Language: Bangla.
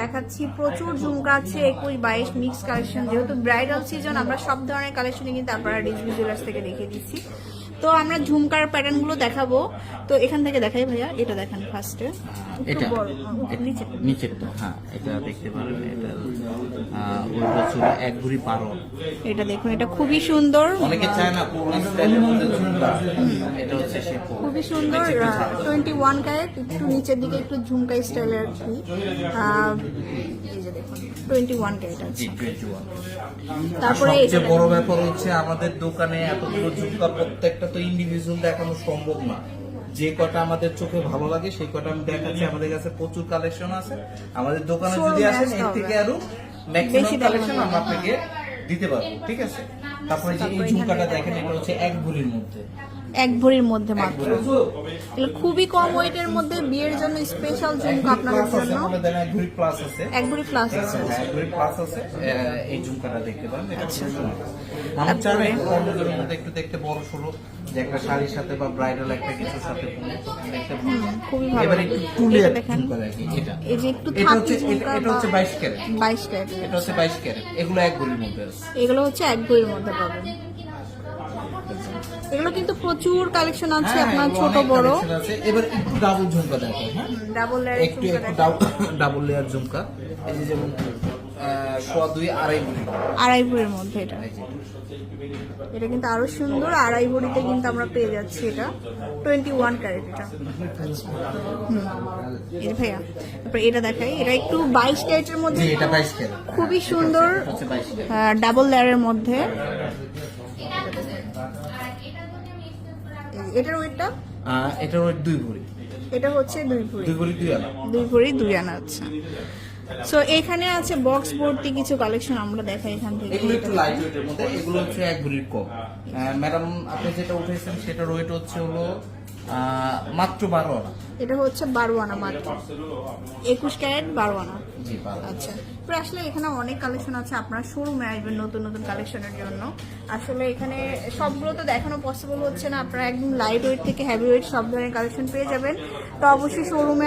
দেখাচ্ছি। প্রচুর ঝুমকা আছে, একুশ, বাইশ মিক্স কালেকশন যেহেতু ব্রাইডাল সিজন আমরা সব ধরনের কালেকশনই কিন্তু আপনারা ডিজনি জুয়েলার্স থেকে দেখে দিচ্ছি। তো আমরা ঝুমকার প্যাটার্নগুলো দেখাবো। তো এখান থেকে দেখাই ভাইয়া এটা দেখান ফার্স্টে এটা বড় নিচে নিচের তো হ্যাঁ এটা দেখতে পারেন এটা ওই বছর এক ভরি পারো এটা দেখুন এটা খুবই সুন্দর। অনেকে চায় না এটা হচ্ছে খুবই সুন্দর টোয়েন্টি ওয়ান ক্যারেট একটু নিচের দিকে একটু ঝুমকা স্টাইলের আর কি। এই যে দেখুন টোয়েন্টি ওয়ান ক্যারেট আছে তারপরে বড় ব্যাপার হচ্ছে আমাদের দোকানে এতগুলো ঝুমকা প্রত্যেকটা তো ইন্ডিভিজুয়াল দেখানো সম্ভব না। যে কটা আমাদের চোখে ভালো লাগে সেই কটা আমি দেখাচ্ছি। আমাদের কাছে প্রচুর কালেকশন আছে। আমাদের দোকানে যদি আসেন এর থেকে আরও ম্যাক্সিমাম কালেকশন। আমরা আপনাকে দিতে পারব ঠিক আছে? তারপরে যে এই ঝুমকাটা দেখেন এটা হচ্ছে এক ভরির মধ্যে। এক ভরির মধ্যে মাত্র। খুবই কম ওয়েটের মধ্যে বিয়ের জন্য স্পেশাল ঝুমকা আপনাদের আছে, জন্য এক ভরি প্লাস আছে। এক ভরি প্লাস আছে। হ্যাঁ, এক ভরি plus আছে। এই ঝুমকাটা দেখতে পারেন এটা আচ্ছা। একটু অন্যদের মধ্যে একটু দেখতে বড় সড়ো। যে একটা শাড়ির সাথে বা ব্রাইডাল একটা কিছুর সাথে। খুবই ভালো। এবার একটু তুলে দেখেন। ঝুমকা এটা এই যে একটু এটা হচ্ছে এটা- হচ্ছে বাইশ ক্যারেট। বাইশ ক্যারেট। এটা হচ্ছে বাইশ ক্যারেট। এগুলো এক ভরির মধ্যে আছে। এগুলো হচ্ছে এক মধ্যে পাবেন। এগুলো কিন্তু প্রচুর কালেকশন আছে হ্যাঁ, আপনার ছোট বড়। এবার একটু ডাবল ঝুমকা দেখো হ্যাঁ? ডাবল লেয়ার একটু ডাবল লেয়ার ঝুমকা। এই যে যেমন সোয়া দুই আড়াই ভরি আড়াই ভরির মধ্যে এটা। এটা কিন্তু আরও সুন্দর আড়াই ভরিতে কিন্তু আমরা পেয়ে যাচ্ছি এটা। টোয়েন্টি ওয়ান ক্যারেট এটা। এই ভাইয়া তারপরে এটা দেখাই। এটা একটু বাইশ ক্যারেটের মধ্যে এটা বাইশ ক্যারেট। খুবই সুন্দর ডাবল লেয়ারের মধ্যে। এটার ওয়েটটা? এটার ওই দুই ভরি এটা হচ্ছে দুই ভরি। দুই ভরি দুই আনা। দুই ভরি দুই আনা আচ্ছা। সো এখানে আছে বক্স ভর্তি কিছু কালেকশন আমরা দেখাই এখান থেকে। এগুলো একটু লাইট ওয়েটের মধ্যে এগুলো হচ্ছে এক ভরির কম ম্যাডাম আপনি যেটা উঠেছেন সেটা ওয়েট হচ্ছে হলো মাত্র বারো আনা এটা হচ্ছে বারো আনা মাত্র। একুশ ক্যারেট বারো আনা আচ্ছা। আসলে এখানে অনেক কালেকশন আছে আপনার শোরুমে আসবেন নতুন নতুন কালেকশনের জন্য। আসলে এখানে সবগুলো তো দেখানো পসিবল হচ্ছে না আপনারা একদম লাইট ওয়েট থেকে হ্যাভি ওয়েট সব ধরনের কালেকশন পেয়ে যাবেন। তো অবশ্যই শোরুমে